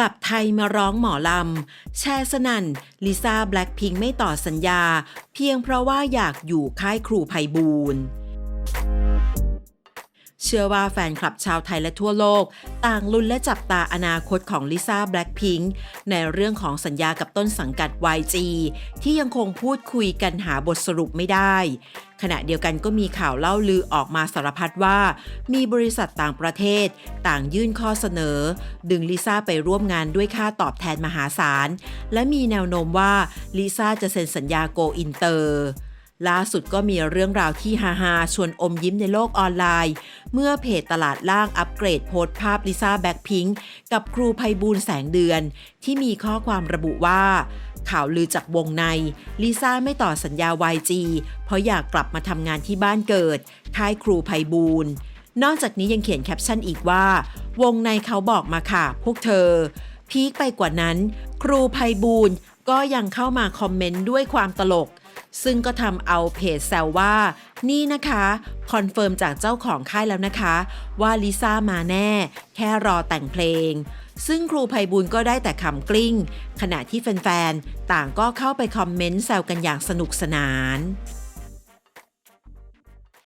กลับไทยมาร้องหมอลำ แชร์สนั่น ลิซ่าแบล็คพิงไม่ต่อสัญญา เพียงเพราะว่าอยากอยู่ค่ายครูไพบูลย์ เชื่อว่าแฟนคลับชาวไทยและทั่วโลก ต่างลุ้นและจับตาอนาคตของลิซ่าแบล็คพิงค์ในเรื่องของสัญญากับต้นสังกัด YG ที่ยังคงพูดคุยกันหาบทสรุปไม่ได้ ขณะเดียวกันก็มีข่าวเล่าลือออกมาสารพัดว่า มีบริษัทต่างประเทศ ต่างยื่นข้อเสนอ ดึงลิซ่าไปร่วมงานด้วยค่าตอบแทนมหาศาล และมีแนวโน้มว่าลิซ่าจะเซ็นสัญญาโกอินเตอร์ ล่าสุดก็มีเรื่องราวที่ฮาฮาชวนอมยิ้มในโลกออนไลน์ เมื่อเพจตลาดล่างอัปเกรดโพสต์ภาพลิซ่าแบ็คพิงค์กับครูไพบูลแสงเดือน ที่มีข้อความระบุว่า ข่าวลือจากวงใน ลิซ่าไม่ต่อสัญญา YG เพราะอยากกลับมาทำงานที่บ้านเกิด ค่ายครูไพบูลนอกจากนี้ยังเขียนแคปชั่นอีกว่า วงในเขาบอกมาค่ะ พวกเธอ พีคไปกว่านั้น ครูไพบูลก็ยังเข้ามาคอมเมนต์ด้วยความตลก ซึ่งก็ทำเอาเพจแซวว่า นี่นะคะคอนเฟิร์มจากเจ้าของค่ายแล้วนะคะ ว่าลิซ่ามาแน่ แค่รอแต่งเพลง ซึ่งครูไพบูลก็ได้แต่ขำกลิ้ง ขณะที่แฟนๆ ต่างก็เข้าไปคอมเมนต์แซวกันอย่างสนุกสนาน